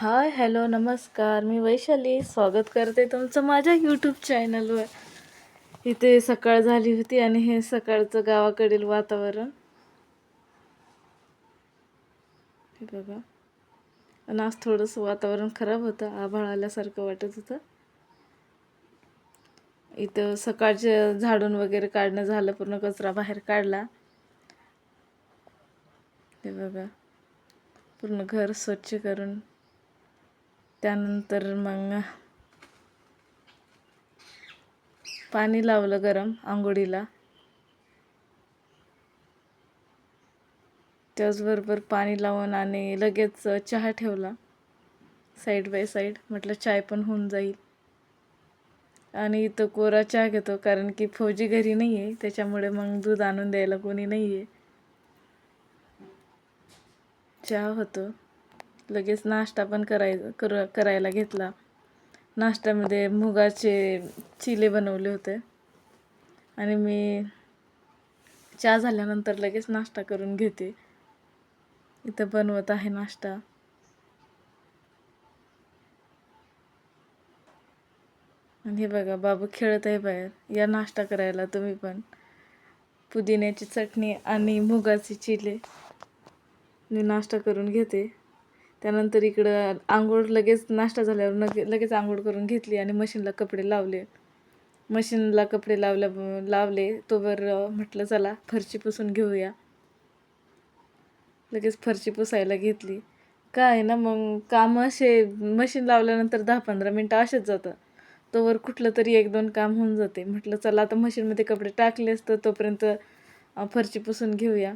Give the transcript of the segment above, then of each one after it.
Hi hello नमस्कार. मी वैशाली. स्वागत करते तुमचं माझ्या यूट्यूब चॅनलवर इथे सकाळ झाली होती आणि हे सकाळचं गावाकडील वातावरण. हे बघा. आणि आज थोडंसं वातावरण खराब होतं. आभाळ आल्यासारखं वाटत होतं. इथं सकाळचे झाडून वगैरे काढणं झालं. पूर्ण कचरा बाहेर काढला. हे बघा. पूर्ण घर स्वच्छ करून त्यानंतर मग पाणी लावलं गरम आंघोळीला. त्याचबरोबर पाणी लावून आणि लगेच चहा ठेवला. साईड बाय साईड म्हटलं चाय पण होऊन जाईल. आणि इथं कोरा चहा घेतो कारण की फौजी घरी नाही आहे त्याच्यामुळे मग दूध आणून द्यायला कोणी नाही आहे चहा होतो. लगेच नाश्ता पण करायचा कर करायला घेतला. नाश्त्यामध्ये मुगाचे चिले बनवले होते. आणि मी चहा झाल्यानंतर लगेच नाश्ता करून घेते. इथं बनवत आहे नाश्ता. आणि हे बघा बाबू खेळत आहे बाहेर. या नाश्ता करायला तुम्ही पण. पुदिन्याची चटणी आणि मुगाचे चिले. मी नाश्ता करून घेते. त्यानंतर इकडं आंघोळ लगेच नाश्ता झाल्यावर नगे लगेच आंघोळ करून घेतली आणि मशीनला कपडे लावले. मशीनला कपडे लावल्या लावले तोवर म्हटलं चला फरशी पुसून घेऊया. लगेच फरशी पुसायला घेतली. काय ना मग कामं असे मशीन लावल्यानंतर दहा पंधरा मिनटं असेच जातं. तोवर कुठलं तरी एक दोन काम होऊन जाते. म्हटलं चला आता मशीनमध्ये कपडे टाकले असतं तोपर्यंत फरशी पुसून घेऊया.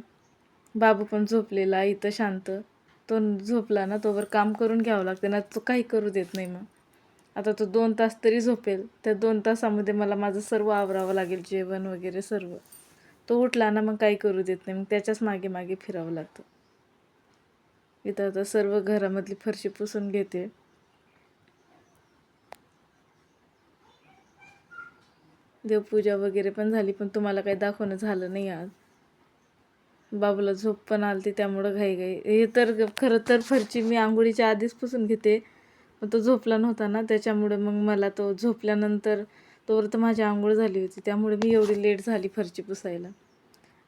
बाबू पण झोपलेला इथं शांत. तो झोपला ना तोवर काम करून घ्यावं लागते ना तो काही करू देत नाही मग. आता तो दोन तास तरी झोपेल. त्या दोन तासामध्ये मला माझं सर्व आवरावं लागेल जेवण वगैरे सर्व. तो उठला ना मग काही करू देत नाही. मग त्याच्याच मागे मागे फिरावं लागतं. इथं आता सर्व घरामधली फरशी पुसून घेते. देवपूजा वगैरे पण झाली पण तुम्हाला काही दाखवणं झालं नाही आज. बाबूला झोप पण आलती त्यामुळं घाई घाई हे तर खरं तर फरची मी आंघोळीच्या आधीच पुसून घेते. मग तो झोपला नव्हता ना त्याच्यामुळे मग मला तो झोपल्यानंतर तोवर तर माझी आंघोळ झाली होती त्यामुळे मी एवढी लेट झाली फरची पुसायला.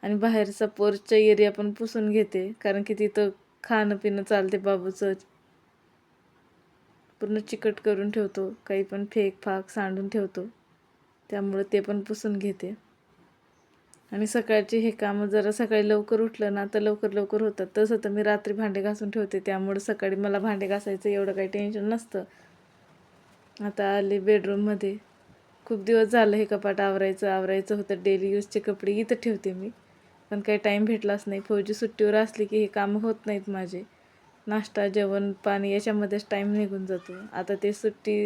आणि बाहेरचा पोरचा एरिया पण पुसून घेते कारण की तिथं खाणं पिणं चालते बाबूचं. पूर्ण चिकट करून ठेवतो काही पण फेक फाक सांडून ठेवतो. त्यामुळे ते पण पुसून घेते. आणि सकाळचे हे कामं जरा सकाळी लवकर उठलं ना तर लवकर लवकर होतात. तसं तर मी रात्री भांडे घासून ठेवते. त्यामुळे सकाळी मला भांडे घासायचं एवढं काही टेन्शन नसतं. आता आले बेडरूममध्ये खूप दिवस झालं हे कपाट आवरायचं आवरायचं होतं. डेली यूजचे कपडे इथं ठेवते मी. पण काही टाईम भेटलाच नाही. फौजी सुट्टीवर असली की हे कामं होत नाहीत माझे. नाश्ता जेवण पाणी याच्यामध्येच टाईम निघून जातो. आता ते सुट्टी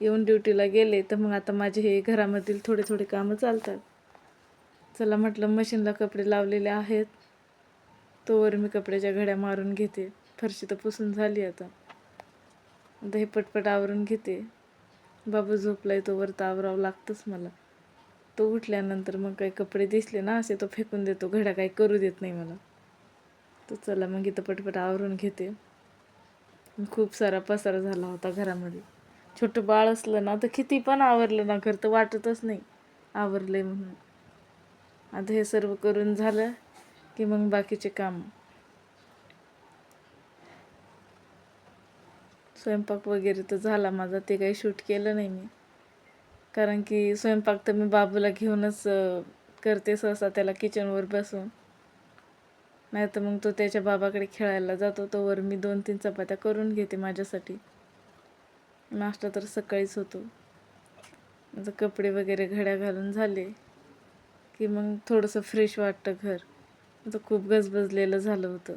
येऊन ड्युटीला गेले तर मग आता माझे हे घरामधील थोडे थोडे कामं चालतात. चला म्हटलं मशीनला कपडे लावलेले आहेत. तोवर मी कपड्याच्या घड्या मारून घेते. फरशी तर पुसून झाली आता. आता हे पटपट आवरून घेते. बाबू झोपलाय तोवर तर आवरावं लागतंच मला. तो उठल्यानंतर मग काही कपडे दिसले ना असे तो फेकून देतो. घड्या काही करू देत नाही मला. तर चला मग इथं पटपट आवरून घेते. खूप सारा पसारा झाला होता घरामध्ये. छोटं बाळ असलं ना तर किती पण आवरलं ना घर तर वाटतच नाही. आवरले म्हणून. आता हे सर्व करून झालं की मग बाकीचे काम. स्वयंपाक वगैरे तर झाला माझा ते काही शूट केलं नाही मी. कारण की स्वयंपाक तर मी बाबूला घेऊनच करते सहसा त्याला किचनवर बसून. नाही तर मग तो त्याच्या बाबाकडे खेळायला जातो तोवर मी दोन तीन चपात्या करून घेते माझ्यासाठी. नाश्ता तर सकाळीच होतो. माझं कपडे वगैरे घड्या घालून झाले. की मग थोडंसं फ्रेश वाटतं घर. तर खूप गजबजलेलं झालं होतं.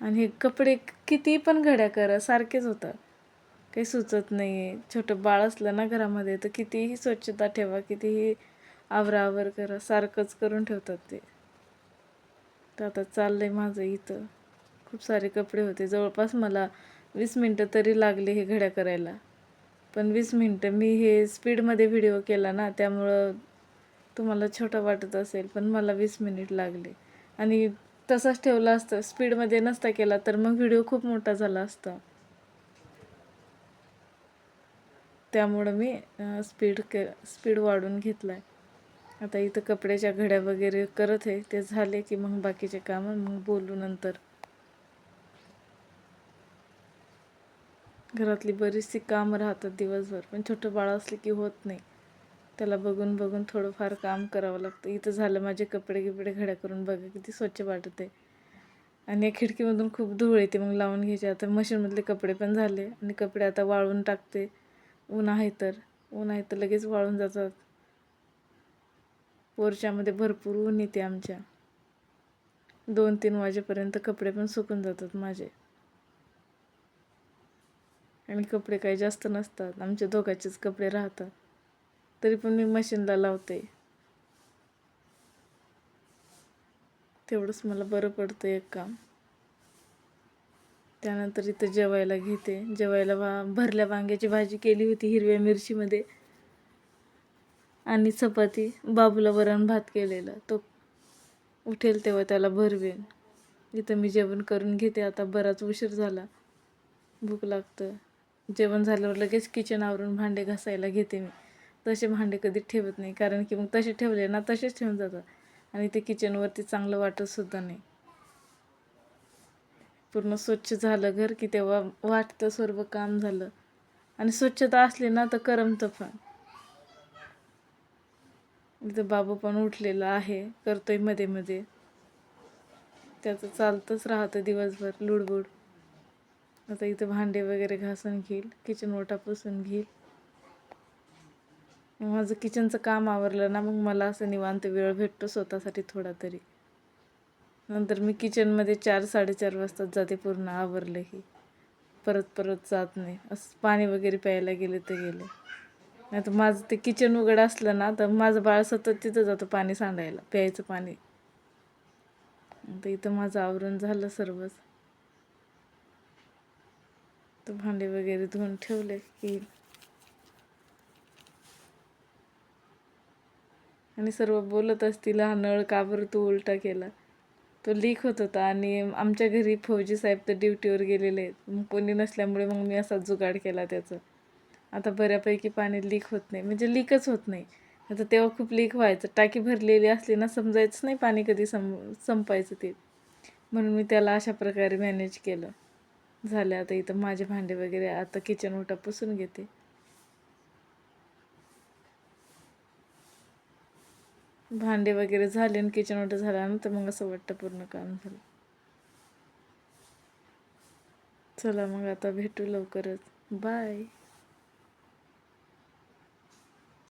आणि हे कपडे किती पण घड्या करा सारखेच होतात. काही सुचत नाही आहे छोटं बाळ असलं ना घरामध्ये तर कितीही स्वच्छता ठेवा कितीही आवरावर करा सारखंच करून ठेवतात ते. तर आता चाललं आहे माझं इथं. खूप सारे कपडे होते. जवळपास मला वीस मिनटं तरी लागले हे घड्या करायला. पण वीस मिनटं मी हे स्पीडमध्ये व्हिडिओ केला ना त्यामुळं तुम्हाला छोटा वाटत असेल पण मला वीस मिनिट लागले. आणि तसाच ठेवला असतं स्पीडमध्ये नसता केला तर मग व्हिडिओ खूप मोठा झाला असता. त्यामुळं मी स्पीड के स्पीड वाढवून घेतला आहे आता इथं कपड्याच्या घड्या वगैरे करत आहे ते झाले की मग बाकीचे कामं मग बोलू नंतर. घरातली बरीचशी कामं राहतात दिवसभर. पण छोटं बाळ असलं की होत नाही. त्याला बघून बघून थोडंफार काम करावं लागतं. इथं झालं माझे कपडे गिपडे घड्या करून बघा किती स्वच्छ वाटत आहे. आणि या खिडकीमधून खूप धूळ येते. मग लावून घ्यायचे. आता मशीनमधले कपडे पण झाले. आणि कपडे आता वाळून टाकते. ऊन आहे तर. ऊन आहे तर लगेच वाळून जातात. पोरच्यामध्ये भरपूर ऊन येते आमच्या. दोन तीन वाजेपर्यंत कपडे पण सुकून जातात माझे. आणि कपडे काही जास्त नसतात. आमच्या दोघांचेच कपडे राहतात. तरी पण मी मशीनला लावते. तेवढंच मला बरं पडतं एक काम. त्यानंतर इथं जेवायला घेते. जेवायला वा भरल्या वांग्याची भाजी केली होती हिरव्या मिरचीमध्ये. आणि चपाती बाबूला वरण भात केलेला. तो उठेल तेव्हा त्याला भरवेन. इथं मी जेवण करून घेते. आता बराच उशीर झाला. भूक लागतं जेवण झाल्यावर लगेच किचन आवरून भांडे घासायला घेते मी. तसे भांडे कधी ठेवत नाही कारण की मग तसे ठेवले ना तसेच ठेवून जातात. आणि ते किचनवरती चांगलं वाटतसुद्धा नाही. पूर्ण स्वच्छ झालं घर की तेव्हा वाटतं सर्व काम झालं. आणि स्वच्छता असली ना तर करमतं पण. इथं बाबू पण उठलेला आहे करतोयमध्ये मध्ये. त्याचं चालतंच राहतं दिवसभर लुडबुड. आता इथं भांडे वगैरे घासून घेईल किचन ओटा पुसून घेईल. माझं किचनचं काम आवरलं ना मग मला असं निवांत वेळ भेटतो स्वतःसाठी थोडा तरी. नंतर मी किचनमध्ये चार साडेचार वाजता जाते पूर्ण आवरलं की. परत परत जात नाही. असं पाणी वगैरे प्यायला गेले तर गेले. नाही तर माझं ते किचन उघड असलं ना तर माझं बाळ सतत तिथं जातं पाणी सांडायला प्यायचं पाणी. तर इथं माझं आवरण झालं सर्वच. भांडे वगैरे धुवून ठेवले की आणि सर्व बोलत असतील हा नळ का बरं तू उलटा केला? तो लीक होत होता आणि आमच्या घरी फौजी साहेब तर ड्युटीवर गेलेले आहेत. मग कोणी नसल्यामुळे मग मी असा जुगाड केला त्याचं. आता बऱ्यापैकी पाणी लीक होत नाही. म्हणजे लीकच होत नाही. आता तेव्हा खूप लीक व्हायचं. टाकी भरलेली असली ना समजायचं नाही पाणी कधी सं संपायचं ते. म्हणून मी त्याला अशा प्रकारे मॅनेज केलं. झाले आता इथं माझे भांडे वगैरे आता किचन ओटा पुसून घेते. भांडे वगैरे झाले आणि किचन ओटा झाल्यानंतर मग असं वाटतं पूर्ण काम झालं. चला मग आता भेटू लवकरच. बाय